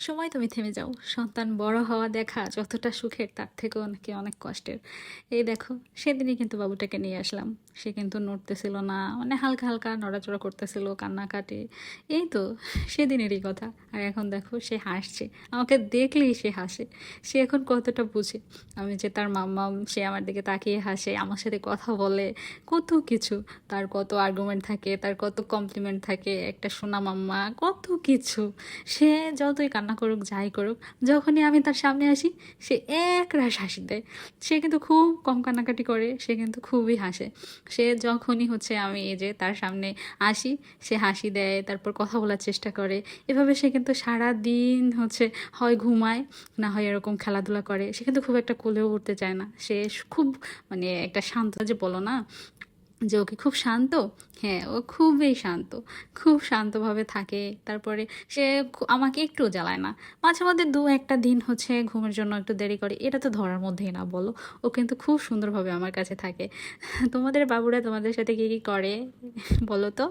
সময় তুমি থেমে যাও। সন্তান বড় হওয়া দেখা যতটা সুখের, তার থেকেও নাকি অনেক কষ্টের। এই দেখো, সেদিনই কিন্তু বাবুটাকে নিয়ে আসলাম। সে কিন্তু নড়তেছিল না মানে হালকা হালকা নড়াচড়া করতেছিল কান্নাকাটি। এই তো, সেদিনেরই কথা। আর এখন দেখো, সে হাসছে। আমাকে দেখলেই সে হাসে। সে এখন কতটা বুঝে? আমি যে তার মাম্মাম, সে আমার দিকে তাকিয়ে হাসে, আমার সাথে কথা বলে, কত কিছু। তার কত আর্গুমেন্ট থাকে, তার কত কমপ্লিমেন্ট থাকে, একটা সোনা মাম্মা, কত কিছু। সে যতই কান্না করুক, যাই করুক, যখনই আমি তার সামনে আসি, সে এক রাশ হাসি দেয়। সে কিন্তু খুব কম কান্নাকাটি করে, সে কিন্তু খুবই হাসে। সে যখনই হচ্ছে আমি এই যে তার সামনে আসি, সে হাসি দেয়, তারপর কথা বলার চেষ্টা করে। এভাবে সে কিন্তু সারা দিন হচ্ছে হয় ঘুমায়, না হয় এরকম খেলাধুলা করে। সে কিন্তু খুব একটা কোলেও উঠতে চায় না। সে খুব মানে একটা শান্ত যে বলো না যে ওকে খুব শান্ত হ্যাঁ ও খুবই শান্ত, খুব শান্তভাবে থাকে। তারপরে সে আমাকে একটু জ্বালায় না। মাঝে মধ্যে দু একটা দিন হচ্ছে ঘুমের জন্য একটু দেরি করে, এটা তো ধরার মধ্যেই না বলো। ও কিন্তু খুব সুন্দরভাবে আমার কাছে থাকে। তোমাদের বাবুরা তোমাদের সাথে কী কী করে বলো তো?